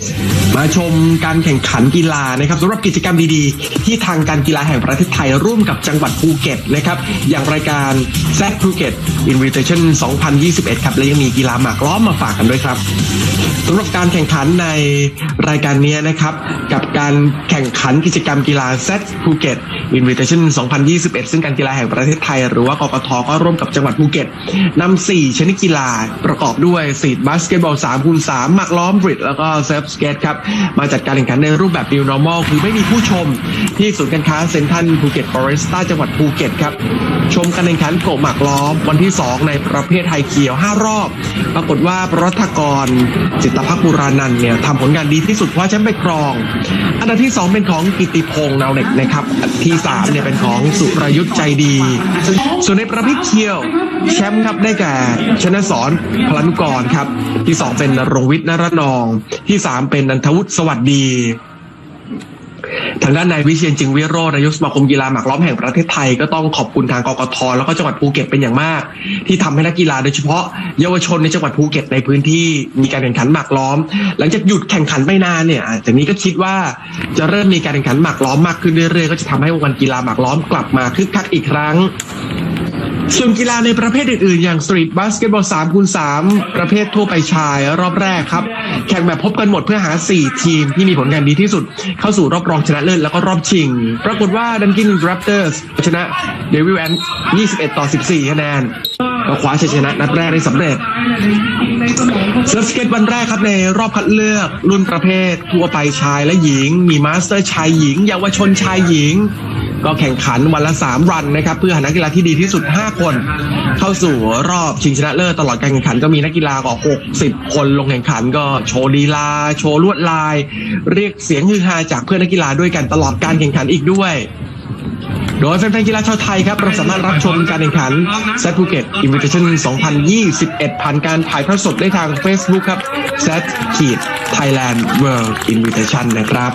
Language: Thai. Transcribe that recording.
Yeah. มาชมการแข่งขันกีฬานะครับสำหรับกิจกรรมดีๆ ที่ทางการกีฬาแห่งประเทศไทยร่วมกับจังหวัดภูเก็ตนะครับอย่างรายการแซดภูเก็ต Invitation 2021 ครับและยังมีกีฬาหมากล้อมมาฝากกันด้วยครับสำหรับการแข่งขันในรายการนี้นะครับกับการแข่งขันกิจกรรมกีฬาแซดภูเก็ต Invitation 2021 ซึ่งการกีฬาแห่งประเทศไทย หรือว่ากกทก็ร่วมกับจังหวัดภูเก็ตนำ4ชนิดกีฬาประกอบด้วยสีดบาสเกตบอล3คูณ3หมากล้อมบริดแล้วก็เซิร์ฟสเกตครับมาจัดการแข่งขันในรูปแบบ New Normal คือไม่มีผู้ชมที่ศูนย์การค้าเซ็นทรัลภูเก็ตฟอเรสต้าจังหวัดภูเก็ตครับ ชมการแข่งขันโกะหมากล้อมวันที่ 2 ในประเภทไทยเขียว 5 รอบ ปรากฏว่ารัฐกรจิตพักบุรานันเนี่ยทำผลงานดีที่สุดคว้าแชมป์ไปครอง อันดับที่ 2 เป็นของกิติพงษ์นาวเน็กนะครับอันดับที่ 3 เนี่ยเป็นของสุรยุทธ์ใจดี ส่วนในประเภทเคียวแชมป์ครับได้แก่ชนะสอนพลานุกรครับ ที่ 2 เป็นนรงวิทย์นรนอง ที่ 3 เป็นนันทวุฒสวัสดี ทางด้านนายวิเชียนจึงวิโรจนายกสมาคมกีฬาหมากล้อมแห่งประเทศไทยก็ต้องขอบคุณทางกกทแล้วก็จังหวัดภูเก็ตเป็นอย่างมาก ที่ทำให้นักกีฬาโดยเฉพาะเยาวชนในจังหวัดภูเก็ตในพื้นที่มีการแข่งขันหมากล้อม หลังจากหยุดแข่งขันไปนานเนี่ยจากนี้ก็คิดว่าจะเริ่มมีการแข่งขันหมากล้อมมากขึ้นเรื่อยๆก็จะทำให้วงการกีฬาหมากล้อมกลับมาคึกคักอีกครั้ง ส่วนกีฬาในประเภทอื่นๆ อย่างสตรีทบาสเกตบอล3คูณ3ประเภททั่วไปชายรอบแรกครับ แข่งแบบพบกันหมดเพื่อหา 4 ทีมที่มีผลงานดีที่สุด เข้าสู่รอบรองชนะเลิศแล้วก็รอบชิง ปรากฏว่าดันกินแรปเตอร์สชนะเดวิลแอน21 ต่อ 14 คะแนนก็คว้าชัยชนะนัดแรกได้สำเร็จเซิร์ฟสเก็ตวันแรกครับในรอบคัดเลือกรุ่นประเภททั่วไปชายและหญิง มีมาสเตอร์ชายหญิงเยาวชนชายหญิง ก็แข่งขันวันละ 3 รันนะครับ เพื่อหานักกีฬาที่ดีที่สุด 5 คน เข้าสู่รอบชิงชนะเลิศตลอดการแข่งขันก็มีนักกีฬากว่า60 คนลงแข่งขันก็โชว์ดีลา โชว์ลวดลาย เรียกเสียงฮือฮาจากเพื่อนนักกีฬาด้วยกันตลอดการแข่งขันอีกด้วยโดยแฟนๆกีฬาชาวไทยครับ เราสามารถรับชมการแข่งขัน z ซ p ภูเก็ต Invitation 2021 ผ่านการถ่ายทอดสดได้ทาง Facebook ครับ Z ขีด Thailand World Invitation นะครับ